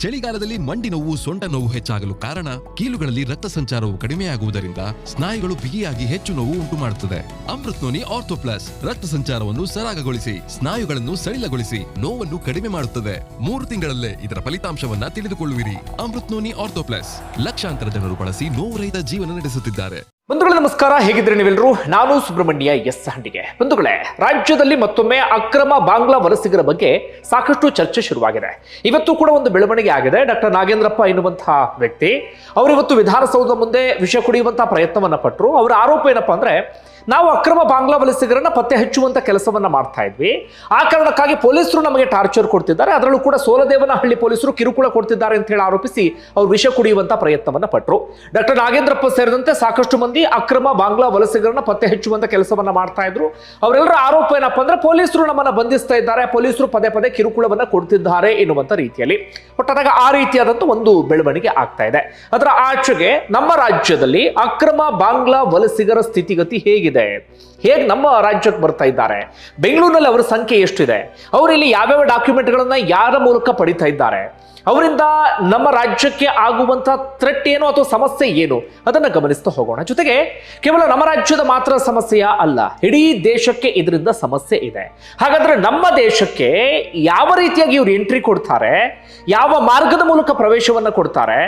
ಚಳಿಗಾಲದಲ್ಲಿ ಮಂಡಿ ನೋವು, ಸೊಂಟ ನೋವು ಹೆಚ್ಚಾಗಲು ಕಾರಣ ಕೀಲುಗಳಲ್ಲಿ ರಕ್ತ ಸಂಚಾರವು ಕಡಿಮೆಯಾಗುವುದರಿಂದ ಸ್ನಾಯುಗಳು ಬಿಗಿಯಾಗಿ ಹೆಚ್ಚು ನೋವು ಉಂಟು ಮಾಡುತ್ತದೆ ಅಮೃತ್ ನೋನಿ ಆರ್ಥೋ ರಕ್ತ ಸಂಚಾರವನ್ನು ಸರಾಗಗೊಳಿಸಿ, ಸ್ನಾಯುಗಳನ್ನು ಸಡಿಲಗೊಳಿಸಿ, ನೋವನ್ನು ಕಡಿಮೆ ಮಾಡುತ್ತದೆ. ಮೂರು ತಿಂಗಳಲ್ಲೇ ಇದರ ಫಲಿತಾಂಶವನ್ನ ತಿಳಿದುಕೊಳ್ಳುವಿರಿ. ಅಮೃತ್ನೋನಿ ಆರ್ಥೋಪ್ಲಸ್. ಆರ್ಥೋ ಲಕ್ಷಾಂತರ ಜನರು ಬಳಸಿ ನೋವುರಹಿತ ಜೀವನ ನಡೆಸುತ್ತಿದ್ದಾರೆ. ಬಂಧುಗಳೇ, ನಮಸ್ಕಾರ. ಹೇಗಿದ್ರೆ ನೀವೆಲ್ಲರೂ? ನಾನು ಸುಬ್ರಹ್ಮಣ್ಯ ಎಸ್ ಹಂಡಿಗೆ. ಬಂಧುಗಳೇ, ರಾಜ್ಯದಲ್ಲಿ ಮತ್ತೊಮ್ಮೆ ಅಕ್ರಮ ಬಾಂಗ್ಲಾ ವಲಸಿಗರ ಬಗ್ಗೆ ಸಾಕಷ್ಟು ಚರ್ಚೆ ಶುರುವಾಗಿದೆ. ಇವತ್ತು ಕೂಡ ಒಂದು ಬೆಳವಣಿಗೆ ಆಗಿದೆ. ಡಾಕ್ಟರ್ ನಾಗೇಂದ್ರಪ್ಪ ಎನ್ನುವಂತಹ ವ್ಯಕ್ತಿ, ಅವರು ಇವತ್ತು ವಿಧಾನಸೌಧದ ಮುಂದೆ ವಿಷ ಕುಡಿಯುವಂತಹ ಪ್ರಯತ್ನವನ್ನ ಪಟ್ಟರು ಅವರ ಆರೋಪ ಏನಪ್ಪಾ ಅಂದ್ರೆ ನಾವು ಅಕ್ರಮ ಬಾಂಗ್ಲಾ ವಲಸಿಗರನ್ನ ಪತ್ತೆ ಹಚ್ಚುವಂತ ಕೆಲಸವನ್ನ ಮಾಡ್ತಾ ಇದ್ವಿ. ಆ ಕಾರಣಕ್ಕಾಗಿ ಪೊಲೀಸರು ನಮಗೆ ಟಾರ್ಚರ್ ಕೊಡ್ತಿದ್ದಾರೆ. ಅದರಲ್ಲೂ ಕೂಡ ಸೋಲದೇವನಹಳ್ಳಿ ಪೊಲೀಸರು ಕಿರುಕುಳ ಕೊಡ್ತಿದ್ದಾರೆ ಅಂತ ಹೇಳಿ ಆರೋಪಿಸಿ ಅವರು ವಿಷ ಕುಡಿಯುವಂತ ಪ್ರಯತ್ನವನ್ನ ಪಟ್ಟರು ಡಾಕ್ಟರ್ ನಾಗೇಂದ್ರಪ್ಪ ಸೇರಿದಂತೆ ಸಾಕಷ್ಟು ಮಂದಿ ಅಕ್ರಮ ಬಾಂಗ್ಲಾ ವಲಸಿಗರನ್ನ ಪತ್ತೆ ಹಚ್ಚುವಂತ ಕೆಲಸವನ್ನ ಮಾಡ್ತಾ ಇದ್ರು. ಅವರೆಲ್ಲರ ಆರೋಪ ಏನಪ್ಪ ಅಂದ್ರೆ ಪೊಲೀಸರು ನಮ್ಮನ್ನ ಬಂಧಿಸ್ತಾ ಇದ್ದಾರೆ. ಪೊಲೀಸರು ಪದೇ ಪದೇ ಕಿರುಕುಳವನ್ನ ಕೊಡ್ತಿದ್ದಾರೆ ಎನ್ನುವಂತ ರೀತಿಯಲ್ಲಿ. ಒಟ್ಟಾದಾಗ ಆ ರೀತಿಯಾದಂತ ಒಂದು ಬೆಳವಣಿಗೆ ಆಗ್ತಾ ಇದೆ. ಅದರ ಆಚೆಗೆ ನಮ್ಮ ರಾಜ್ಯದಲ್ಲಿ ಅಕ್ರಮ ಬಾಂಗ್ಲಾ ವಲಸಿಗರ ಸ್ಥಿತಿಗತಿ ಹೇಗಿದೆ? ಹೇಗೆ ನಮ್ಮ ರಾಜ್ಯಕ್ಕೆ ಬರ್ತಾ ಇದ್ದಾರೆ? ಬೆಂಗಳೂರಿನಲ್ಲಿ ಅವರ ಸಂಖ್ಯೆ ಎಷ್ಟಿದೆ? ಅವರು ಇಲ್ಲಿ ಯಾವ್ಯಾವ ಡಾಕ್ಯುಮೆಂಟ್ಗಳನ್ನ ಯಾರ ಮೂಲಕ ಪಡಿತಾ ಇದ್ದಾರೆ? ಅವರಿಂದ ನಮ್ಮ ರಾಜ್ಯಕ್ಕೆ ಆಗುವಂತಹ ಥ್ರೆಟ್ ಏನು ಅಥವಾ ಸಮಸ್ಯೆ ಏನು? ಅದನ್ನು ಗಮನಿಸ್ತಾ ಹೋಗೋಣ. ಜೊತೆಗೆ ಕೇವಲ ನಮ್ಮ ರಾಜ್ಯದ ಮಾತ್ರ ಸಮಸ್ಯೆಯ ಅಲ್ಲ, ಇಡೀ ದೇಶಕ್ಕೆ ಇದರಿಂದ ಸಮಸ್ಯೆ ಇದೆ. ಹಾಗಾದ್ರೆ ನಮ್ಮ ದೇಶಕ್ಕೆ ಯಾವ ರೀತಿಯಾಗಿ ಇವರು ಎಂಟ್ರಿ ಕೊಡ್ತಾರೆ, ಯಾವ ಮಾರ್ಗದ ಮೂಲಕ ಪ್ರವೇಶವನ್ನು ಕೊಡ್ತಾರೆ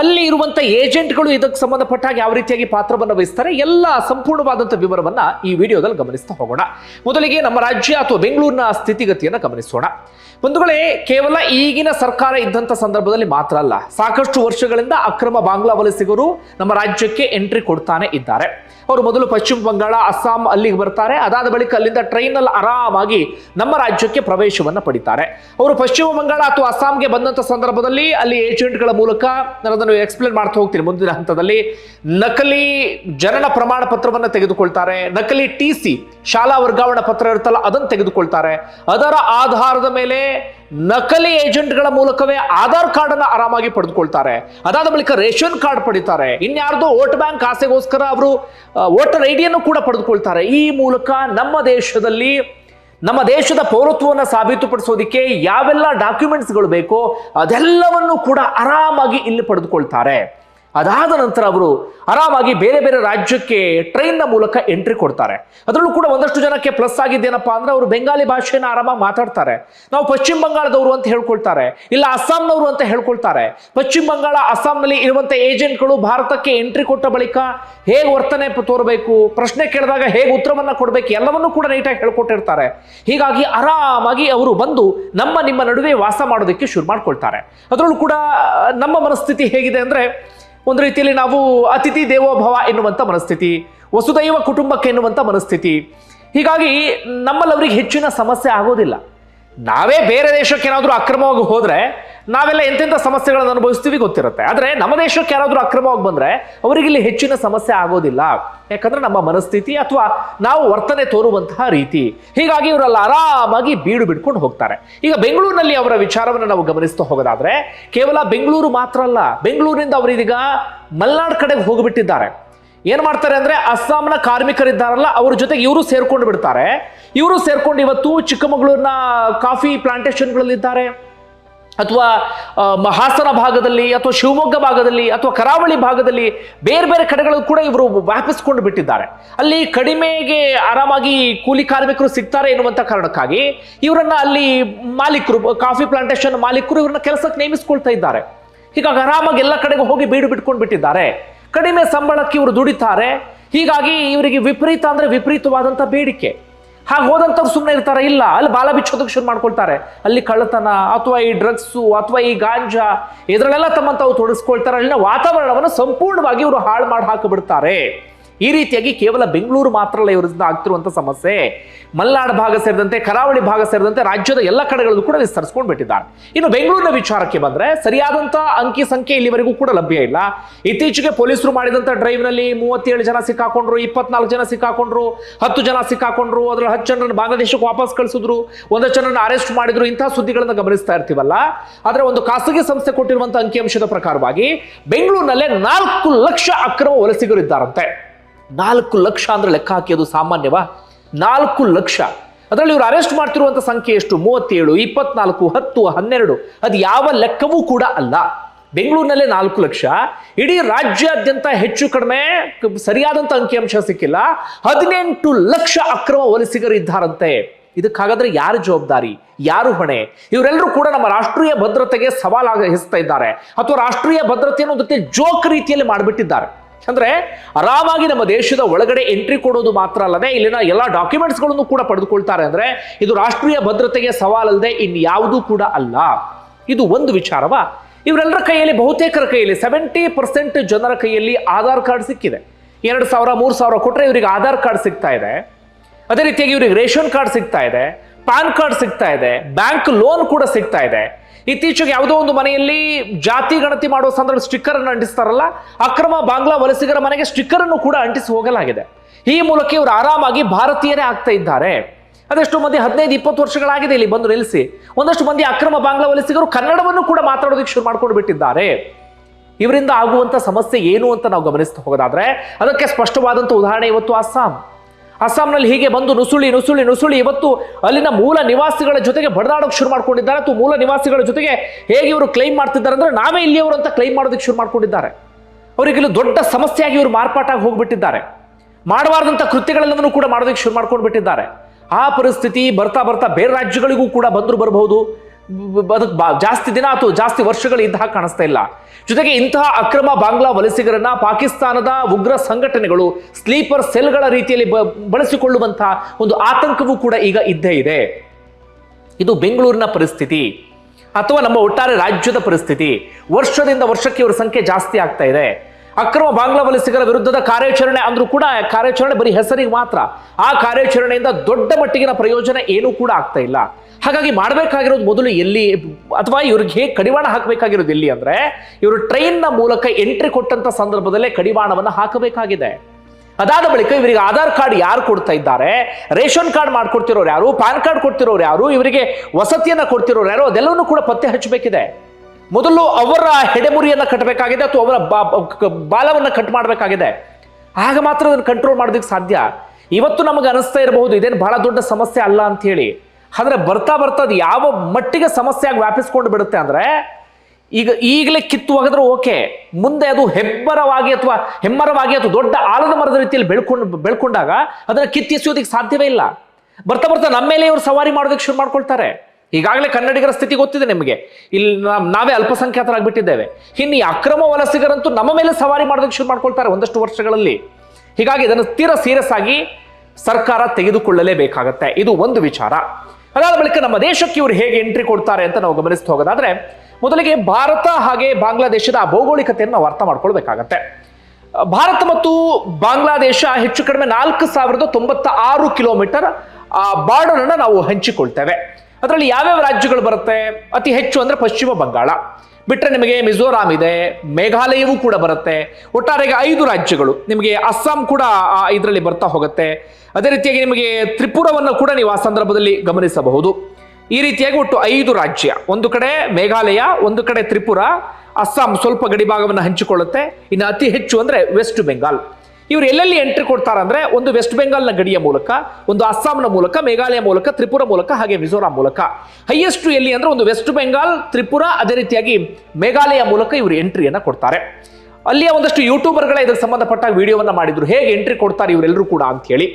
ಅಲ್ಲಿ ಇರುವಂತ ಏಜೆಂಟ್ಗಳು ಇದಕ್ಕೆ ಸಂಬಂಧಪಟ್ಟ ಹಾಗೆ ಯಾವ ರೀತಿಯಾಗಿ ಪಾತ್ರವನ್ನು ವಹಿಸ್ತಾರೆ, ಎಲ್ಲ ಸಂಪೂರ್ಣವಾದಂಥ ವಿವರವನ್ನ ಈ ವಿಡಿಯೋದಲ್ಲಿ ಗಮನಿಸ್ತಾ ಹೋಗೋಣ. ಮೊದಲಿಗೆ ನಮ್ಮ ರಾಜ್ಯ ಅಥವಾ ಬೆಂಗಳೂರಿನ ಸ್ಥಿತಿಗತಿಯನ್ನು ಗಮನಿಸೋಣ. ಬಂಧುಗಳೇ, ಕೇವಲ ಈಗಿನ ಸರ್ಕಾರ ಇದ್ದಂಥ ಸಂದರ್ಭದಲ್ಲಿ ಮಾತ್ರ ಅಲ್ಲ. ಸಾಕಷ್ಟು ವರ್ಷಗಳಿಂದ ಅಕ್ರಮ ಬಾಂಗ್ಲಾ ವಲಸಿಗರು ನಮ್ಮ ರಾಜ್ಯಕ್ಕೆ ಎಂಟ್ರಿ ಕೊಡ್ತಾನೆ ಇದ್ದಾರೆ. ಅವರು ಮೊದಲು ಪಶ್ಚಿಮ ಬಂಗಾಳ, ಅಸ್ಸಾಂ ಅಲ್ಲಿಗೆ ಬರ್ತಾರೆ. ಅದಾದ ಬಳಿಕ ಅಲ್ಲಿಂದ ಟ್ರೈನಲ್ಲಿ ಆರಾಮಾಗಿ ನಮ್ಮ ರಾಜ್ಯಕ್ಕೆ ಪ್ರವೇಶವನ್ನು ಪಡಿತಾರೆ. ಅವರು ಪಶ್ಚಿಮ ಬಂಗಾಳ ಅಥವಾ ಅಸ್ಸಾಂಗೆ ಬಂದಂಥ ಸಂದರ್ಭದಲ್ಲಿ ಅಲ್ಲಿ ಏಜೆಂಟ್ಗಳ ಮೂಲಕ ನಾನು ಅದನ್ನು ಎಕ್ಸ್ಪ್ಲೇನ್ ಮಾಡ್ತಾ ಹೋಗ್ತೀನಿ ಮುಂದಿನ ಹಂತದಲ್ಲಿ. ನಕಲಿ ಜನನ ಪ್ರಮಾಣ ಪತ್ರವನ್ನು ತೆಗೆದುಕೊಳ್ತಾರೆ. ನಕಲಿ ಟಿ ಸಿ, ಶಾಲಾ ವರ್ಗಾವಣಾ ಪತ್ರ ಇರುತ್ತಲ್ಲ, ಅದನ್ನು ತೆಗೆದುಕೊಳ್ತಾರೆ. ಅದರ ಆಧಾರದ ಮೇಲೆ ನಕಲಿ ಏಜೆಂಟ್ಗಳ ಮೂಲಕವೇ ಆಧಾರ್ ಕಾರ್ಡ್ ಅನ್ನ ಆರಾಮಾಗಿ ಪಡೆದುಕೊಳ್ತಾರೆ. ಅದಾದ ಬಳಿಕ ರೇಷನ್ ಕಾರ್ಡ್ ಪಡಿತಾರೆ. ಇನ್ಯಾರ್ದು ವೋಟ್ ಬ್ಯಾಂಕ್ ಆಸೆಗೋಸ್ಕರ ಅವರು ವೋಟರ್ ಐಡಿಯನ್ನು ಕೂಡ ಪಡೆದುಕೊಳ್ತಾರೆ. ಈ ಮೂಲಕ ನಮ್ಮ ದೇಶದಲ್ಲಿ, ನಮ್ಮ ದೇಶದ ಪೌರತ್ವವನ್ನು ಸಾಬೀತುಪಡಿಸೋದಿಕ್ಕೆ ಯಾವೆಲ್ಲ ಡಾಕ್ಯುಮೆಂಟ್ಸ್ಗಳು ಬೇಕೋ ಅದೆಲ್ಲವನ್ನು ಕೂಡ ಆರಾಮಾಗಿ ಇಲ್ಲಿ ಪಡೆದುಕೊಳ್ತಾರೆ. ಅದಾದ ನಂತರ ಅವರು ಆರಾಮಾಗಿ ಬೇರೆ ಬೇರೆ ರಾಜ್ಯಕ್ಕೆ ಟ್ರೈನ್ನ ಮೂಲಕ ಎಂಟ್ರಿ ಕೊಡ್ತಾರೆ. ಅದರಲ್ಲೂ ಕೂಡ ಒಂದಷ್ಟು ಜನಕ್ಕೆ ಪ್ಲಸ್ ಆಗಿದ್ದೇನಪ್ಪ ಅಂದ್ರೆ ಅವರು ಬೆಂಗಾಲಿ ಭಾಷೆಯನ್ನು ಆರಾಮಾಗಿ ಮಾತಾಡ್ತಾರೆ. ನಾವು ಪಶ್ಚಿಮ ಬಂಗಾಳದವರು ಅಂತ ಹೇಳ್ಕೊಳ್ತಾರೆ. ಇಲ್ಲ ಅಸ್ಸಾಂನವರು ಅಂತ ಹೇಳ್ಕೊಳ್ತಾರೆ. ಪಶ್ಚಿಮ ಬಂಗಾಳ, ಅಸ್ಸಾಂನಲ್ಲಿ ಇರುವಂತ ಏಜೆಂಟ್ಗಳು ಭಾರತಕ್ಕೆ ಎಂಟ್ರಿ ಕೊಟ್ಟ ಬಳಿಕ ಹೇಗೆ ವರ್ತನೆ ತೋರಬೇಕು, ಪ್ರಶ್ನೆ ಕೇಳಿದಾಗ ಹೇಗೆ ಉತ್ತರವನ್ನ ಕೊಡಬೇಕು ಎಲ್ಲವನ್ನೂ ಕೂಡ ನೀಟಾಗಿ ಹೇಳ್ಕೊಟ್ಟಿರ್ತಾರೆ. ಹೀಗಾಗಿ ಆರಾಮಾಗಿ ಅವರು ಬಂದು ನಮ್ಮ ನಿಮ್ಮ ನಡುವೆ ವಾಸ ಮಾಡೋದಕ್ಕೆ ಶುರು ಮಾಡ್ಕೊಳ್ತಾರೆ. ಅದರಲ್ಲೂ ಕೂಡ ನಮ್ಮ ಮನಸ್ಥಿತಿ ಹೇಗಿದೆ ಅಂದ್ರೆ ಒಂದು ರೀತಿಯಲ್ಲಿ ನಾವು ಅತಿಥಿ ದೇವೋಭವ ಎನ್ನುವಂಥ ಮನಸ್ಥಿತಿ, ವಸುದೈವ ಕುಟುಂಬಕ್ಕೆ ಎನ್ನುವಂಥ ಮನಸ್ಥಿತಿ. ಹೀಗಾಗಿ ನಮ್ಮಲ್ಲಿ ಅವರಿಗೆ ಹೆಚ್ಚಿನ ಸಮಸ್ಯೆ ಆಗೋದಿಲ್ಲ. ನಾವೇ ಬೇರೆ ದೇಶಕ್ಕೆ ಏನಾದರೂ ಅಕ್ರಮವಾಗಿ ಹೋದ್ರೆ ನಾವೆಲ್ಲ ಎಂತೆಂಥ ಸಮಸ್ಯೆಗಳನ್ನು ಅನುಭವಿಸ್ತೀವಿ ಗೊತ್ತಿರುತ್ತೆ. ಆದರೆ ನಮ್ಮ ದೇಶಕ್ಕೆ ಯಾರಾದರೂ ಅಕ್ರಮವಾಗಿ ಬಂದರೆ ಅವರಿಗೆ ಇಲ್ಲಿ ಹೆಚ್ಚಿನ ಸಮಸ್ಯೆ ಆಗೋದಿಲ್ಲ. ಯಾಕಂದ್ರೆ ನಮ್ಮ ಮನಸ್ಥಿತಿ ಅಥವಾ ನಾವು ವರ್ತನೆ ತೋರುವಂತಹ ರೀತಿ. ಹೀಗಾಗಿ ಇವರೆಲ್ಲ ಆರಾಮಾಗಿ ಬೀಡು ಬಿಡ್ಕೊಂಡು ಹೋಗ್ತಾರೆ. ಈಗ ಬೆಂಗಳೂರಿನಲ್ಲಿ ಅವರ ವಿಚಾರವನ್ನು ನಾವು ಗಮನಿಸ್ತಾ ಹೋಗೋದಾದರೆ, ಕೇವಲ ಬೆಂಗಳೂರು ಮಾತ್ರ ಅಲ್ಲ, ಬೆಂಗಳೂರಿನಿಂದ ಅವರೀಗ ಮಲ್ನಾಡ್ ಕಡೆಗೆ ಹೋಗಿಬಿಟ್ಟಿದ್ದಾರೆ. ಏನ್ ಮಾಡ್ತಾರೆ ಅಂದ್ರೆ ಅಸ್ಸಾಂನ ಕಾರ್ಮಿಕರಿದ್ದಾರಲ್ಲ, ಅವ್ರ ಜೊತೆಗೆ ಇವರು ಸೇರ್ಕೊಂಡು ಬಿಡ್ತಾರೆ. ಇವರು ಸೇರ್ಕೊಂಡು ಇವತ್ತು ಚಿಕ್ಕಮಗಳೂರಿನ ಕಾಫಿ ಪ್ಲಾಂಟೇಶನ್ಗಳಲ್ಲಿದ್ದಾರೆ ಅಥವಾ ಹಾಸನ ಭಾಗದಲ್ಲಿ ಅಥವಾ ಶಿವಮೊಗ್ಗ ಭಾಗದಲ್ಲಿ ಅಥವಾ ಕರಾವಳಿ ಭಾಗದಲ್ಲಿ ಬೇರೆ ಬೇರೆ ಕಡೆಗಳು ಕೂಡ ಇವರು ವ್ಯಾಪಿಸ್ಕೊಂಡು ಬಿಟ್ಟಿದ್ದಾರೆ. ಅಲ್ಲಿ ಕಡಿಮೆಗೆ ಆರಾಮಾಗಿ ಕೂಲಿ ಕಾರ್ಮಿಕರು ಸಿಗ್ತಾರೆ ಎನ್ನುವಂಥ ಕಾರಣಕ್ಕಾಗಿ ಇವರನ್ನ ಅಲ್ಲಿ ಮಾಲೀಕರು, ಕಾಫಿ ಪ್ಲಾಂಟೇಶನ್ ಮಾಲೀಕರು ಇವ್ರನ್ನ ಕೆಲಸಕ್ಕೆ ನೇಮಿಸ್ಕೊಳ್ತಾ ಇದ್ದಾರೆ. ಹೀಗಾಗಿ ಆರಾಮಾಗಿ ಎಲ್ಲ ಕಡೆಗೂ ಹೋಗಿ ಬೀಡು ಬಿಟ್ಕೊಂಡು ಬಿಟ್ಟಿದ್ದಾರೆ. ಕಡಿಮೆ ಸಂಬಳಕ್ಕೆ ಇವರು ದುಡಿತಾರೆ. ಹೀಗಾಗಿ ಇವರಿಗೆ ವಿಪರೀತ ಅಂದ್ರೆ ವಿಪರೀತವಾದಂಥ ಬೇಡಿಕೆ. ಹಾಗೆ ಹೋದಂಥವ್ರು ಸುಮ್ಮನೆ ಇರ್ತಾರೆ? ಇಲ್ಲ. ಅಲ್ಲಿ ಬಾಲ ಬಿಚ್ಚೋದಕ್ಕೆ ಶುರು ಮಾಡ್ಕೊಳ್ತಾರೆ. ಅಲ್ಲಿ ಕಳ್ಳತನ ಅಥವಾ ಈ ಡ್ರಗ್ಸು ಅಥವಾ ಈ ಗಾಂಜಾ, ಇದರಲ್ಲೆಲ್ಲ ತಮ್ಮನ್ನು ತಾವು ತೊಡಗಿಸ್ಕೊಳ್ತಾರೆ ಅಲ್ಲಿನ ವಾತಾವರಣವನ್ನು ಸಂಪೂರ್ಣವಾಗಿ ಇವರು ಹಾಳು ಮಾಡಿ ಹಾಕಿಬಿಡ್ತಾರೆ ಈ ರೀತಿಯಾಗಿ ಕೇವಲ ಬೆಂಗಳೂರು ಮಾತ್ರ ಅಲ್ಲ ಇವರಿಂದ ಆಗ್ತಿರುವಂಥ ಸಮಸ್ಯೆ. ಮಲೆನಾಡು ಭಾಗ ಸೇರಿದಂತೆ, ಕರಾವಳಿ ಭಾಗ ಸೇರಿದಂತೆ ರಾಜ್ಯದ ಎಲ್ಲ ಕಡೆಗಳಲ್ಲೂ ಕೂಡ ವಿಸ್ತರಿಸ್ಕೊಂಡು ಬಿಟ್ಟಿದ್ದಾರೆ. ಇನ್ನು ಬೆಂಗಳೂರಿನ ವಿಚಾರಕ್ಕೆ ಬಂದ್ರೆ ಸರಿಯಾದಂಥ ಅಂಕಿ ಸಂಖ್ಯೆ ಇಲ್ಲಿವರೆಗೂ ಕೂಡ ಲಭ್ಯ ಇಲ್ಲ. ಇತ್ತೀಚೆಗೆ ಪೊಲೀಸರು ಮಾಡಿದಂಥ ಡ್ರೈವ್ನಲ್ಲಿ ಮೂವತ್ತೇಳು ಜನ ಸಿಕ್ಕಾಕೊಂಡ್ರು, ಇಪ್ಪತ್ನಾಲ್ಕು ಜನ ಸಿಕ್ಕಾಕೊಂಡ್ರು, ಹತ್ತು ಜನ ಸಿಕ್ಕಾಕೊಂಡ್ರು, ಅದ್ರಲ್ಲಿ ಹತ್ತು ಜನರನ್ನು ಬಾಂಗ್ಲಾದೇಶಕ್ಕೆ ವಾಪಸ್ ಕಳಿಸಿದ್ರು ಒಂದು ಜನರನ್ನು ಅರೆಸ್ಟ್ ಮಾಡಿದ್ರು, ಇಂತಹ ಸುದ್ದಿಗಳನ್ನು ಗಮನಿಸ್ತಾ ಇರ್ತೀವಲ್ಲ? ಆದರೆ ಒಂದು ಖಾಸಗಿ ಸಂಸ್ಥೆ ಕೊಟ್ಟಿರುವಂತಹ ಅಂಕಿಅಂಶದ ಪ್ರಕಾರವಾಗಿ ಬೆಂಗಳೂರಿನಲ್ಲೇ ನಾಲ್ಕು ಲಕ್ಷ ಅಕ್ರಮ ವಲಸಿಗರು ಇದ್ದಾರಂತೆ. ನಾಲ್ಕು ಲಕ್ಷ ಅಂದ್ರೆ ಲೆಕ್ಕ ಹಾಕಿಯೋದು ಸಾಮಾನ್ಯವಾ? ನಾಲ್ಕು ಲಕ್ಷ. ಅದರಲ್ಲಿ ಇವರು ಅರೆಸ್ಟ್ ಮಾಡ್ತಿರುವಂತ ಸಂಖ್ಯೆ ಎಷ್ಟು? ಮೂವತ್ತೇಳು, ಇಪ್ಪತ್ನಾಲ್ಕು, ಹತ್ತು, ಹನ್ನೆರಡು. ಅದು ಯಾವ ಲೆಕ್ಕವೂ ಕೂಡ ಅಲ್ಲ. ಬೆಂಗಳೂರಿನಲ್ಲೇ ನಾಲ್ಕು ಲಕ್ಷ. ಇಡೀ ರಾಜ್ಯಾದ್ಯಂತ ಹೆಚ್ಚು ಕಡಿಮೆ ಸರಿಯಾದಂಥ ಅಂಕಿಅಂಶ ಸಿಕ್ಕಿಲ್ಲ. ಹದಿನೆಂಟು ಲಕ್ಷ ಅಕ್ರಮ ವಲಸಿಗರು ಇದ್ದಾರಂತೆ. ಇದಕ್ಕಾಗಾದ್ರೆ ಯಾರು ಜವಾಬ್ದಾರಿ? ಯಾರು ಹೊಣೆ? ಇವರೆಲ್ಲರೂ ಕೂಡ ನಮ್ಮ ರಾಷ್ಟ್ರೀಯ ಭದ್ರತೆಗೆ ಸವಾಲಾಗ ಹೆಸ್ತಾ ಇದ್ದಾರೆ. ಅಥವಾ ರಾಷ್ಟ್ರೀಯ ಭದ್ರತೆಯನ್ನು ಜೊತೆ ಜೋಕ್ ರೀತಿಯಲ್ಲಿ ಮಾಡಿಬಿಟ್ಟಿದ್ದಾರೆ. ಅಂದ್ರೆ ಆರಾಮಾಗಿ ನಮ್ಮ ದೇಶದ ಒಳಗಡೆ ಎಂಟ್ರಿ ಕೊಡೋದು ಮಾತ್ರ ಅಲ್ಲದೆ ಇಲ್ಲಿನ ಎಲ್ಲ ಡಾಕ್ಯುಮೆಂಟ್ಸ್ಗಳನ್ನು ಕೂಡ ಪಡೆದುಕೊಳ್ತಾರೆ ಅಂದ್ರೆ ಇದು ರಾಷ್ಟ್ರೀಯ ಭದ್ರತೆಗೆ ಸವಾಲಲ್ಲದೆ ಇನ್ಯಾವುದೂ ಕೂಡ ಅಲ್ಲ. ಇದು ಒಂದು ವಿಚಾರವ. ಇವರೆಲ್ಲರ ಕೈಯಲ್ಲಿ, ಬಹುತೇಕರ ಕೈಯಲ್ಲಿ ಸೆವೆಂಟಿ ಪರ್ಸೆಂಟ್ ಜನರ ಕೈಯಲ್ಲಿ ಆಧಾರ್ ಕಾರ್ಡ್ ಸಿಕ್ಕಿದೆ. ಎರಡು ಸಾವಿರ, ಮೂರು ಸಾವಿರ ಕೊಟ್ಟರೆ ಇವರಿಗೆ ಆಧಾರ್ ಕಾರ್ಡ್ ಸಿಗ್ತಾ ಇದೆ. ಅದೇ ರೀತಿಯಾಗಿ ಇವರಿಗೆ ರೇಷನ್ ಕಾರ್ಡ್ ಸಿಗ್ತಾ ಇದೆ. ಪ್ಯಾನ್ ಕಾರ್ಡ್ ಸಿಗ್ತಾ ಇದೆ. ಬ್ಯಾಂಕ್ ಲೋನ್ ಕೂಡ ಸಿಗ್ತಾ ಇದೆ. ಇತ್ತೀಚೆಗೆ ಯಾವುದೋ ಒಂದು ಮನೆಯಲ್ಲಿ ಜಾತಿ ಗಣತಿ ಮಾಡುವ ಸಂದರ್ಭ ಸ್ಟಿಕ್ಕರ್ ಅನ್ನು ಅಂಟಿಸ್ತಾರಲ್ಲ, ಅಕ್ರಮ ಬಾಂಗ್ಲಾ ವಲಸಿಗರ ಮನೆಗೆ ಸ್ಟಿಕ್ಕರ್ ಅನ್ನು ಕೂಡ ಅಂಟಿಸಿ ಹೋಗಲಾಗಿದೆ. ಈ ಮೂಲಕ ಇವರು ಆರಾಮಾಗಿ ಭಾರತೀಯರೇ ಆಗ್ತಾ ಇದ್ದಾರೆ. ಅದೆಷ್ಟು ಮಂದಿ ಹದಿನೈದು, ಇಪ್ಪತ್ತು ವರ್ಷಗಳಾಗಿದೆ ಇಲ್ಲಿ ಬಂದು ನಿಲ್ಲಿಸಿ. ಒಂದಷ್ಟು ಮಂದಿ ಅಕ್ರಮ ಬಾಂಗ್ಲಾ ವಲಸಿಗರು ಕನ್ನಡವನ್ನು ಕೂಡ ಮಾತಾಡೋದಕ್ಕೆ ಶುರು ಮಾಡ್ಕೊಂಡು ಬಿಟ್ಟಿದ್ದಾರೆ ಇವರಿಂದ ಆಗುವಂತ ಸಮಸ್ಯೆ ಏನು ಅಂತ ನಾವು ಗಮನಿಸ್ತಾ ಹೋಗೋದಾದ್ರೆ, ಅದಕ್ಕೆ ಸ್ಪಷ್ಟವಾದಂತ ಉದಾಹರಣೆ ಇವತ್ತು ಅಸ್ಸಾಂ. ಅಸ್ಸಾಂನಲ್ಲಿ ಹೀಗೆ ಬಂದು ನುಸುಳಿ ನುಸುಳಿ ನುಸುಳಿ ಇವತ್ತು ಅಲ್ಲಿನ ಮೂಲ ನಿವಾಸಿಗಳ ಜೊತೆಗೆ ಬಡದಾಡೋಕೆ ಶುರು ಮಾಡ್ಕೊಂಡಿದ್ದಾರೆ. ಅಥವಾ ಮೂಲ ನಿವಾಸಿಗಳ ಜೊತೆಗೆ ಹೇಗೆ ಇವರು ಕ್ಲೈಮ್ ಮಾಡ್ತಿದ್ದಾರೆ ಅಂದರೆ ನಾವೇ ಇಲ್ಲಿಯವರು ಅಂತ ಕ್ಲೈಮ್ ಮಾಡೋದಕ್ಕೆ ಶುರು ಮಾಡ್ಕೊಂಡಿದ್ದಾರೆ. ಅವರಿಗಿಲ್ಲಿ ದೊಡ್ಡ ಸಮಸ್ಯೆಯಾಗಿ ಇವರು ಮಾರ್ಪಾಟಾಗಿ ಹೋಗ್ಬಿಟ್ಟಿದ್ದಾರೆ. ಮಾಡಬಾರ್ದಂಥ ಕೃತ್ಯಗಳೆಲ್ಲವನ್ನೂ ಕೂಡ ಮಾಡೋದಕ್ಕೆ ಶುರು ಮಾಡ್ಕೊಂಡು ಬಿಟ್ಟಿದ್ದಾರೆ ಆ ಪರಿಸ್ಥಿತಿ ಬರ್ತಾ ಬರ್ತಾ ಬೇರೆ ರಾಜ್ಯಗಳಿಗೂ ಕೂಡ ಬಂದರು ಬರಬಹುದು. ಅದಕ್ಕೆ ಬಾ- ಜಾಸ್ತಿ ದಿನ ಅಥವಾ ಜಾಸ್ತಿ ವರ್ಷಗಳು ಇದ್ದ ಕಾಣಿಸ್ತಾ ಇಲ್ಲ. ಜೊತೆಗೆ ಇಂತಹ ಅಕ್ರಮ ಬಾಂಗ್ಲಾ ವಲಸಿಗರನ್ನ ಪಾಕಿಸ್ತಾನದ ಉಗ್ರ ಸಂಘಟನೆಗಳು ಸ್ಲೀಪರ್ ಸೆಲ್ಗಳ ರೀತಿಯಲ್ಲಿ ಬಳಸಿಕೊಳ್ಳುವಂತಹ ಒಂದು ಆತಂಕವೂ ಕೂಡ ಈಗ ಇದ್ದೇ ಇದೆ. ಇದು ಬೆಂಗಳೂರಿನ ಪರಿಸ್ಥಿತಿ ಅಥವಾ ನಮ್ಮ ಒಟ್ಟಾರೆ ರಾಜ್ಯದ ಪರಿಸ್ಥಿತಿ. ವರ್ಷದಿಂದ ವರ್ಷಕ್ಕೆ ಇವರ ಸಂಖ್ಯೆ ಜಾಸ್ತಿ ಆಗ್ತಾ ಇದೆ. ಅಕ್ರಮ ಬಾಂಗ್ಲಾ ವಲಸಿಗರ ವಿರುದ್ಧದ ಕಾರ್ಯಾಚರಣೆ ಅಂದ್ರೂ ಕೂಡ, ಕಾರ್ಯಾಚರಣೆ ಬರೀ ಹೆಸರಿಗೆ ಮಾತ್ರ. ಆ ಕಾರ್ಯಾಚರಣೆಯಿಂದ ದೊಡ್ಡ ಮಟ್ಟಿಗಿನ ಪ್ರಯೋಜನ ಏನೂ ಕೂಡ ಆಗ್ತಾ ಇಲ್ಲ. ಹಾಗಾಗಿ ಮಾಡಬೇಕಾಗಿರೋದು ಮೊದಲು ಎಲ್ಲಿ, ಅಥವಾ ಇವ್ರಿಗೆ ಹೇಗೆ ಕಡಿವಾಣ ಹಾಕಬೇಕಾಗಿರೋದು ಎಲ್ಲಿ ಅಂದ್ರೆ, ಇವರು ಟ್ರೈನ್ನ ಮೂಲಕ ಎಂಟ್ರಿ ಕೊಟ್ಟಂತ ಸಂದರ್ಭದಲ್ಲೇ ಕಡಿವಾಣವನ್ನು ಹಾಕಬೇಕಾಗಿದೆ. ಅದಾದ ಬಳಿಕ ಇವರಿಗೆ ಆಧಾರ್ ಕಾರ್ಡ್ ಯಾರು ಕೊಡ್ತಾ ಇದ್ದಾರೆ, ರೇಷನ್ ಕಾರ್ಡ್ ಮಾಡ್ಕೊಡ್ತಿರೋರು ಯಾರು ಪ್ಯಾನ್ ಕಾರ್ಡ್ ಕೊಡ್ತಿರೋರು ಯಾರು, ಇವರಿಗೆ ವಸತಿಯನ್ನು ಕೊಡ್ತಿರೋರು ಯಾರು, ಅದೆಲ್ಲವನ್ನೂ ಕೂಡ ಪತ್ತೆ ಹಚ್ಚಬೇಕಿದೆ. ಮೊದಲು ಅವರ ಹೆಡೆಮುರಿಯನ್ನು ಕಟ್ಟಬೇಕಾಗಿದೆ ಅಥವಾ ಅವರ ಬಾಲವನ್ನು ಕಟ್ ಮಾಡಬೇಕಾಗಿದೆ. ಆಗ ಮಾತ್ರ ಅದನ್ನು ಕಂಟ್ರೋಲ್ ಮಾಡೋದಕ್ಕೆ ಸಾಧ್ಯ. ಇವತ್ತು ನಮಗೆ ಅನಿಸ್ತಾ ಇರಬಹುದು, ಇದೇನು ಬಹಳ ದೊಡ್ಡ ಸಮಸ್ಯೆ ಅಲ್ಲ ಅಂತ ಹೇಳಿ ಆದರೆ ಬರ್ತಾ ಬರ್ತಾ ಅದು ಯಾವ ಮಟ್ಟಿಗೆ ಸಮಸ್ಯೆಯಾಗಿ ವ್ಯಾಪಿಸ್ಕೊಂಡು ಬಿಡುತ್ತೆ ಅಂದರೆ, ಈಗ ಈಗಲೇ ಕಿತ್ತು ಒಗೆದ್ರೆ ಓಕೆ. ಮುಂದೆ ಅದು ಹೆಬ್ಬರವಾಗಿ ಅಥವಾ ಹೆಮ್ಮರವಾಗಿ ಅಥವಾ ದೊಡ್ಡ ಆಲದ ಮರದ ರೀತಿಯಲ್ಲಿ ಬೆಳ್ಕೊಂಡು, ಬೆಳ್ಕೊಂಡಾಗ ಅದನ್ನು ಕಿತ್ತೆಸೆಯೋದಕ್ಕೆ ಸಾಧ್ಯವೇ ಇಲ್ಲ. ಬರ್ತಾ ಬರ್ತಾ ನಮ್ಮ ಮೇಲೆ ಇವರು ಸವಾರಿ ಮಾಡೋದಕ್ಕೆ ಶುರು ಮಾಡ್ಕೊಳ್ತಾರೆ. ಈಗಾಗಲೇ ಕನ್ನಡಿಗರ ಸ್ಥಿತಿ ಗೊತ್ತಿದೆ ನಿಮಗೆ. ಇಲ್ಲಿ ನಾವೇ ಅಲ್ಪಸಂಖ್ಯಾತರಾಗ್ಬಿಟ್ಟಿದ್ದೇವೆ. ಇನ್ನು ಈ ಅಕ್ರಮ ವಲಸಿಗರಂತೂ ನಮ್ಮ ಮೇಲೆ ಸವಾರಿ ಮಾಡೋದಕ್ಕೆ ಶುರು ಮಾಡ್ಕೊಳ್ತಾರೆ ಒಂದಷ್ಟು ವರ್ಷಗಳಲ್ಲಿ. ಹೀಗಾಗಿ ಇದನ್ನು ತೀರಾ ಸೀರಿಯಸ್ ಆಗಿ ಸರ್ಕಾರ ತೆಗೆದುಕೊಳ್ಳಲೇಬೇಕಾಗತ್ತೆ. ಇದು ಒಂದು ವಿಚಾರ. ಅದಾದ ಬಳಿಕ ನಮ್ಮ ದೇಶಕ್ಕೆ ಇವರು ಹೇಗೆ ಎಂಟ್ರಿ ಕೊಡ್ತಾರೆ ಅಂತ ನಾವು ಗಮನಿಸ್ತಾ ಹೋಗೋದಾದ್ರೆ, ಮೊದಲಿಗೆ ಭಾರತ ಹಾಗೆ ಬಾಂಗ್ಲಾದೇಶದ ಭೌಗೋಳಿಕತೆಯನ್ನು ನಾವು ಅರ್ಥ ಮಾಡ್ಕೊಳ್ಬೇಕಾಗತ್ತೆ. ಭಾರತ ಮತ್ತು ಬಾಂಗ್ಲಾದೇಶ ಹೆಚ್ಚು ಕಡಿಮೆ ನಾಲ್ಕು ಸಾವಿರದ ತೊಂಬತ್ತ ಆರು ಕಿಲೋಮೀಟರ್, ಆ ಬಾರ್ಡರ್ ಅನ್ನ ನಾವು ಹಂಚಿಕೊಳ್ತೇವೆ. ಅದರಲ್ಲಿ ಯಾವ್ಯಾವ ರಾಜ್ಯಗಳು ಬರುತ್ತೆ? ಅತಿ ಹೆಚ್ಚು ಅಂದ್ರೆ ಪಶ್ಚಿಮ ಬಂಗಾಳ. ಬಿಟ್ಟರೆ ನಿಮಗೆ ಮಿಜೋರಾಂ ಇದೆ, ಮೇಘಾಲಯವೂ ಕೂಡ ಬರುತ್ತೆ. ಒಟ್ಟಾರೆಗೆ ಐದು ರಾಜ್ಯಗಳು. ನಿಮಗೆ ಅಸ್ಸಾಂ ಕೂಡ ಇದರಲ್ಲಿ ಬರ್ತಾ ಹೋಗುತ್ತೆ. ಅದೇ ರೀತಿಯಾಗಿ ನಿಮಗೆ ತ್ರಿಪುರವನ್ನು ಕೂಡ ನೀವು ಆ ಸಂದರ್ಭದಲ್ಲಿ ಗಮನಿಸಬಹುದು. ಈ ರೀತಿಯಾಗಿ ಒಟ್ಟು ಐದು ರಾಜ್ಯ. ಒಂದು ಕಡೆ ಮೇಘಾಲಯ, ಒಂದು ಕಡೆ ತ್ರಿಪುರ. ಅಸ್ಸಾಂ ಸ್ವಲ್ಪ ಗಡಿಭಾಗವನ್ನು ಹಂಚಿಕೊಳ್ಳುತ್ತೆ. ಇನ್ನು ಅತಿ ಹೆಚ್ಚು ಅಂದರೆ ವೆಸ್ಟ್ ಬೆಂಗಾಲ್. ಇವರು ಎಲ್ಲೆಲ್ಲಿ ಎಂಟ್ರಿ ಕೊಡ್ತಾರೆ ಅಂದ್ರೆ ಒಂದು ವೆಸ್ಟ್ ಬೆಂಗಾಲ್ನ ಗಡಿಯ ಮೂಲಕ, ಒಂದು ಅಸ್ಸಾಂನ ಮೂಲಕ, ಮೇಘಾಲಯ ಮೂಲಕ, ತ್ರಿಪುರ ಮೂಲಕ, ಹಾಗೆ ಮಿಜೋರಾಂ ಮೂಲಕ. ಹೈಯೆಸ್ಟ್ ಎಲ್ಲಿ ಅಂದ್ರೆ ಒಂದು ವೆಸ್ಟ್ ಬೆಂಗಾಲ್ ತ್ರಿಪುರ, ಅದೇ ರೀತಿಯಾಗಿ ಮೇಘಾಲಯ ಮೂಲಕ ಇವರು ಎಂಟ್ರಿಯನ್ನು ಕೊಡ್ತಾರೆ. ಅಲ್ಲಿಯ ಒಂದಷ್ಟು ಯೂಟ್ಯೂಬರ್ಗಳ ಇದಕ್ಕೆ ಸಂಬಂಧಪಟ್ಟ ವಿಡಿಯೋವನ್ನ ಮಾಡಿದ್ರು. ಹೇಗೆ ಎಂಟ್ರಿ ಕೊಡ್ತಾರೆ ಇವರೆಲ್ಲರೂ ಕೂಡ ಅಂತ ಹೇಳಿ.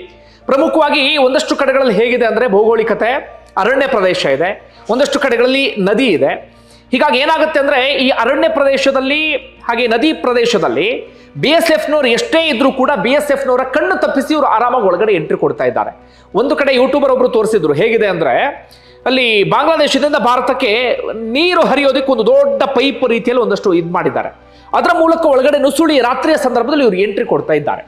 ಪ್ರಮುಖವಾಗಿ ಒಂದಷ್ಟು ಕಡೆಗಳಲ್ಲಿ ಹೇಗಿದೆ ಅಂದ್ರೆ ಭೌಗೋಳಿಕತೆ, ಅರಣ್ಯ ಪ್ರದೇಶ ಇದೆ. ಒಂದಷ್ಟು ಕಡೆಗಳಲ್ಲಿ ನದಿ ಇದೆ. ಹೀಗಾಗಿ ಏನಾಗುತ್ತೆ ಅಂದ್ರೆ ಈ ಅರಣ್ಯ ಪ್ರದೇಶದಲ್ಲಿ ಹಾಗೆ ನದಿ ಪ್ರದೇಶದಲ್ಲಿ ಬಿ ಎಸ್ ಎಫ್ನವ್ರು ಎಷ್ಟೇ ಇದ್ರೂ ಕೂಡ ಬಿ ಎಸ್ ಎಫ್ನವರ ಕಣ್ಣು ತಪ್ಪಿಸಿ ಇವರು ಆರಾಮಾಗಿ ಒಳಗಡೆ ಎಂಟ್ರಿ ಕೊಡ್ತಾ ಇದ್ದಾರೆ. ಒಂದು ಕಡೆ ಯೂಟ್ಯೂಬರ್ ಒಬ್ರು ತೋರಿಸಿದ್ರು, ಹೇಗಿದೆ ಅಂದ್ರೆ ಅಲ್ಲಿ ಬಾಂಗ್ಲಾದೇಶದಿಂದ ಭಾರತಕ್ಕೆ ನೀರು ಹರಿಯೋದಕ್ಕೆ ಒಂದು ದೊಡ್ಡ ಪೈಪ್ ರೀತಿಯಲ್ಲಿ ಒಂದಷ್ಟು ಇದು ಮಾಡಿದ್ದಾರೆ. ಅದರ ಮೂಲಕ ಒಳಗಡೆ ನುಸುಳಿ ರಾತ್ರಿಯ ಸಂದರ್ಭದಲ್ಲಿ ಇವರು ಎಂಟ್ರಿ ಕೊಡ್ತಾ ಇದ್ದಾರೆ.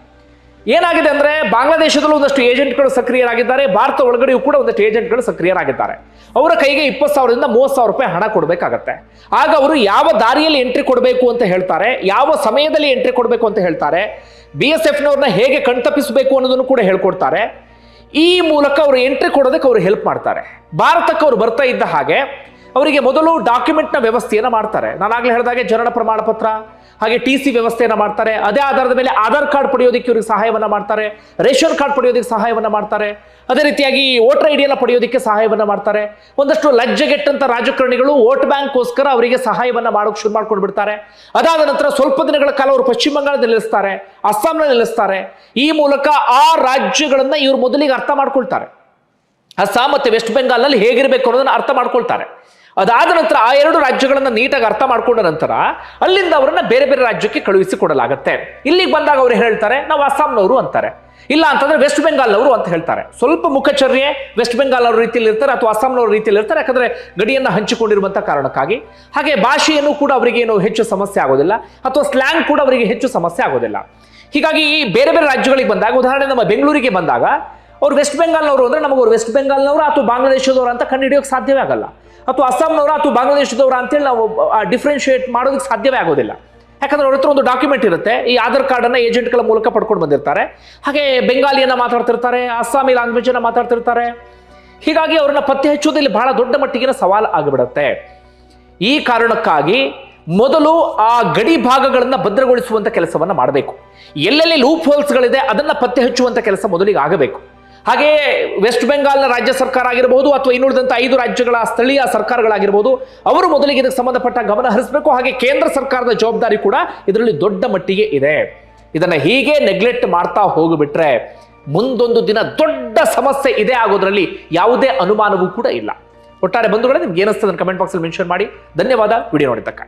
ಏನಾಗಿದೆ ಅಂದ್ರೆ ಬಾಂಗ್ಲಾದೇಶದಲ್ಲೂ ಒಂದಷ್ಟು ಏಜೆಂಟ್ಗಳು ಸಕ್ರಿಯರಾಗಿದ್ದಾರೆ, ಭಾರತ ಒಳಗಡೆಯೂ ಕೂಡ ಒಂದಷ್ಟು ಏಜೆಂಟ್ಗಳು ಸಕ್ರಿಯರಾಗಿದ್ದಾರೆ. ಅವರ ಕೈಗೆ ಇಪ್ಪತ್ತು ಸಾವಿರದಿಂದ ಮೂವತ್ತು ಸಾವಿರ ರೂಪಾಯಿ ಹಣ ಕೊಡಬೇಕಾಗತ್ತೆ. ಆಗ ಅವರು ಯಾವ ದಾರಿಯಲ್ಲಿ ಎಂಟ್ರಿ ಕೊಡಬೇಕು ಅಂತ ಹೇಳ್ತಾರೆ, ಯಾವ ಸಮಯದಲ್ಲಿ ಎಂಟ್ರಿ ಕೊಡಬೇಕು ಅಂತ ಹೇಳ್ತಾರೆ ಬಿ ಎಸ್ ಎಫ್ನವ್ರನ್ನ ಹೇಗೆ ಕಣ್ತಪ್ಪಿಸಬೇಕು ಅನ್ನೋದನ್ನು ಕೂಡ ಹೇಳ್ಕೊಡ್ತಾರೆ. ಈ ಮೂಲಕ ಅವರು ಎಂಟ್ರಿ ಕೊಡೋದಕ್ಕೆ ಅವರು ಹೆಲ್ಪ್ ಮಾಡ್ತಾರೆ. ಭಾರತಕ್ಕೆ ಅವರು ಬರ್ತಾ ಇದ್ದ ಹಾಗೆ, ಅವರಿಗೆ ಮೊದಲು ಡಾಕ್ಯುಮೆಂಟ್ನ ವ್ಯವಸ್ಥೆಯನ್ನು ಮಾಡ್ತಾರೆ. ನಾನಾಗಲೇ ಹೇಳಿದಾಗೆ ಜನನ ಪ್ರಮಾಣ ಪತ್ರ ಹಾಗೆ ಟಿ ಸಿ ವ್ಯವಸ್ಥೆಯನ್ನು ಮಾಡ್ತಾರೆ. ಅದೇ ಆಧಾರದ ಮೇಲೆ ಆಧಾರ್ ಕಾರ್ಡ್ ಪಡೆಯೋದಕ್ಕೆ ಇವ್ರಿಗೆ ಸಹಾಯವನ್ನು ಮಾಡ್ತಾರೆ. ರೇಷನ್ ಕಾರ್ಡ್ ಪಡೆಯೋದಕ್ಕೆ ಸಹಾಯವನ್ನು ಮಾಡ್ತಾರೆ. ಅದೇ ರೀತಿಯಾಗಿ ವೋಟರ್ ಐಡಿಯನ್ನು ಪಡೆಯೋದಕ್ಕೆ ಸಹಾಯವನ್ನು ಮಾಡ್ತಾರೆ. ಒಂದಷ್ಟು ಲಜ್ಜೆಗೆಟ್ಟಂತ ರಾಜಕಾರಣಿಗಳು ವೋಟ್ ಬ್ಯಾಂಕ್ಗೋಸ್ಕರ ಅವರಿಗೆ ಸಹಾಯವನ್ನು ಮಾಡೋಕೆ ಶುರು ಮಾಡ್ಕೊಂಡು ಬಿಡ್ತಾರೆ ಅದಾದ ನಂತರ ಸ್ವಲ್ಪ ದಿನಗಳ ಕಾಲ ಅವರು ಪಶ್ಚಿಮ ಬಂಗಾಳದಲ್ಲಿ ನಿಲ್ಲಿಸ್ತಾರೆ ಅಸ್ಸಾಂನಲ್ಲಿ ನಿಲ್ಲಿಸ್ತಾರೆ ಈ ಮೂಲಕ ಆ ರಾಜ್ಯಗಳನ್ನು ಇವರು ಮೊದಲಿಗೆ ಅರ್ಥ ಮಾಡ್ಕೊಳ್ತಾರೆ. ಅಸ್ಸಾಂ ಮತ್ತು ವೆಸ್ಟ್ ಬೆಂಗಾಲ್ನಲ್ಲಿ ಹೇಗಿರಬೇಕು ಅನ್ನೋದನ್ನು ಅರ್ಥ ಮಾಡ್ಕೊಳ್ತಾರೆ. ಅದಾದ ನಂತರ ಆ ಎರಡು ರಾಜ್ಯಗಳನ್ನು ನೀಟಾಗಿ ಅರ್ಥ ಮಾಡಿಕೊಂಡ ನಂತರ ಅಲ್ಲಿಂದ ಅವರನ್ನ ಬೇರೆ ಬೇರೆ ರಾಜ್ಯಕ್ಕೆ ಕಳುಹಿಸಿ ಕೊಡಲಾಗುತ್ತೆ. ಇಲ್ಲಿಗೆ ಬಂದಾಗ ಅವ್ರು ಹೇಳ್ತಾರೆ, ನಾವು ಅಸ್ಸಾಂನವರು ಅಂತಾರೆ. ಇಲ್ಲ ಅಂತಂದ್ರೆ ವೆಸ್ಟ್ ಬೆಂಗಾಲ್ನವರು ಅಂತ ಹೇಳ್ತಾರೆ. ಸ್ವಲ್ಪ ಮುಖಚರ್ಯೆ ವೆಸ್ಟ್ ಬೆಂಗಾಲ್ ಅವ್ರ ರೀತಿಯಲ್ಲಿ ಇರ್ತಾರೆ ಅಥವಾ ಅಸ್ಸಾಂನವ್ರ ರೀತಿಯಲ್ಲಿ ಇರ್ತಾರೆ, ಯಾಕಂದ್ರೆ ಗಡಿಯನ್ನ ಹಂಚಿಕೊಂಡಿರುವಂತಹ ಕಾರಣಕ್ಕಾಗಿ. ಹಾಗೆ ಭಾಷೆಯನ್ನು ಕೂಡ ಅವರಿಗೆ ಏನು ಹೆಚ್ಚು ಸಮಸ್ಯೆ ಆಗೋದಿಲ್ಲ, ಅಥವಾ ಸ್ಲ್ಯಾಂಗ್ ಕೂಡ ಅವರಿಗೆ ಹೆಚ್ಚು ಸಮಸ್ಯೆ ಆಗೋದಿಲ್ಲ. ಹೀಗಾಗಿ ಈ ಬೇರೆ ಬೇರೆ ರಾಜ್ಯಗಳಿಗೆ ಬಂದಾಗ, ಉದಾಹರಣೆ ನಮ್ಮ ಬೆಂಗಳೂರಿಗೆ ಬಂದಾಗ, ಅವ್ರು ವೆಸ್ಟ್ ಬೆಂಗಾಲ್ನವರು ಅಂದ್ರೆ ನಮಗೆ ಅವ್ರು ವೆಸ್ಟ್ ಬೆಂಗಾಲ್ನವರು ಅಥವಾ ಬಾಂಗ್ಲಾದೇಶದವರು ಅಂತ ಕಂಡುಹಿಡಿಯೋಕೆ ಸಾಧ್ಯವೇ ಆಗಲ್ಲ. ಅಥವಾ ಅಸ್ಸಾಂನವರ ಅಥವಾ ಬಾಂಗ್ಲಾದೇಶದವ್ರ ಅಂತೇಳಿ ನಾವು ಡಿಫ್ರೆನ್ಶಿಯೇಟ್ ಮಾಡೋದಕ್ಕೆ ಸಾಧ್ಯವೇ ಆಗೋದಿಲ್ಲ. ಯಾಕಂದ್ರೆ ಅವ್ರ ಹತ್ರ ಒಂದು ಡಾಕ್ಯುಮೆಂಟ್ ಇರುತ್ತೆ. ಈ ಆಧಾರ್ ಕಾರ್ಡ್ ಅನ್ನ ಏಜೆಂಟ್ಗಳ ಮೂಲಕ ಪಡ್ಕೊಂಡು ಬಂದಿರ್ತಾರೆ. ಹಾಗೆ ಬೆಂಗಾಲಿಯನ್ನ ಮಾತಾಡ್ತಿರ್ತಾರೆ, ಅಸ್ಸಾಮಿ ಲ್ಯಾಂಗ್ವೇಜ್ ಅನ್ನ ಮಾತಾಡ್ತಿರ್ತಾರೆ. ಹೀಗಾಗಿ ಅವ್ರನ್ನ ಪತ್ತೆ ಹಚ್ಚೋದಲ್ಲಿ ಬಹಳ ದೊಡ್ಡ ಮಟ್ಟಿಗಿನ ಸವಾಲು ಆಗಿಬಿಡುತ್ತೆ. ಈ ಕಾರಣಕ್ಕಾಗಿ ಮೊದಲು ಆ ಗಡಿ ಭಾಗಗಳನ್ನು ಭದ್ರಗೊಳಿಸುವಂತ ಕೆಲಸವನ್ನ ಮಾಡಬೇಕು. ಎಲ್ಲೆಲ್ಲಿ ಲೂಪ್ ಹೋಲ್ಸ್ಗಳಿದೆ ಅದನ್ನ ಪತ್ತೆ ಹಚ್ಚುವಂಥ ಕೆಲಸ ಮೊದಲಿಗೆ ಆಗಬೇಕು. ಹಾಗೆ ವೆಸ್ಟ್ ಬೆಂಗಾಲ್ನ ರಾಜ್ಯ ಸರ್ಕಾರ ಆಗಿರಬಹುದು ಅಥವಾ ಇನ್ನುಳಿದಂಥ ಐದು ರಾಜ್ಯಗಳ ಸ್ಥಳೀಯ ಸರ್ಕಾರಗಳಾಗಿರ್ಬೋದು, ಅವರು ಮೊದಲಿಗೆ ಇದಕ್ಕೆ ಸಂಬಂಧಪಟ್ಟ ಗಮನ ಹರಿಸಬೇಕು. ಹಾಗೆ ಕೇಂದ್ರ ಸರ್ಕಾರದ ಜವಾಬ್ದಾರಿ ಕೂಡ ಇದರಲ್ಲಿ ದೊಡ್ಡ ಮಟ್ಟಿಗೆ ಇದೆ. ಇದನ್ನು ಹೀಗೆ ನೆಗ್ಲೆಕ್ಟ್ ಮಾಡ್ತಾ ಹೋಗಿಬಿಟ್ರೆ ಮುಂದೊಂದು ದಿನ ದೊಡ್ಡ ಸಮಸ್ಯೆ ಇದೆ ಆಗೋದ್ರಲ್ಲಿ ಯಾವುದೇ ಅನುಮಾನವೂ ಕೂಡ ಇಲ್ಲ. ಒಟ್ಟಾರೆ ಬಂಧುಗಳೇ, ನಿಮ್ಗೆ ಏನಿಸ್ತದೆ ಕಮೆಂಟ್ ಬಾಕ್ಸಲ್ಲಿ ಮೆನ್ಷನ್ ಮಾಡಿ. ಧನ್ಯವಾದ. ವಿಡಿಯೋ ನೋಡಿದ್ದಕ್ಕೆ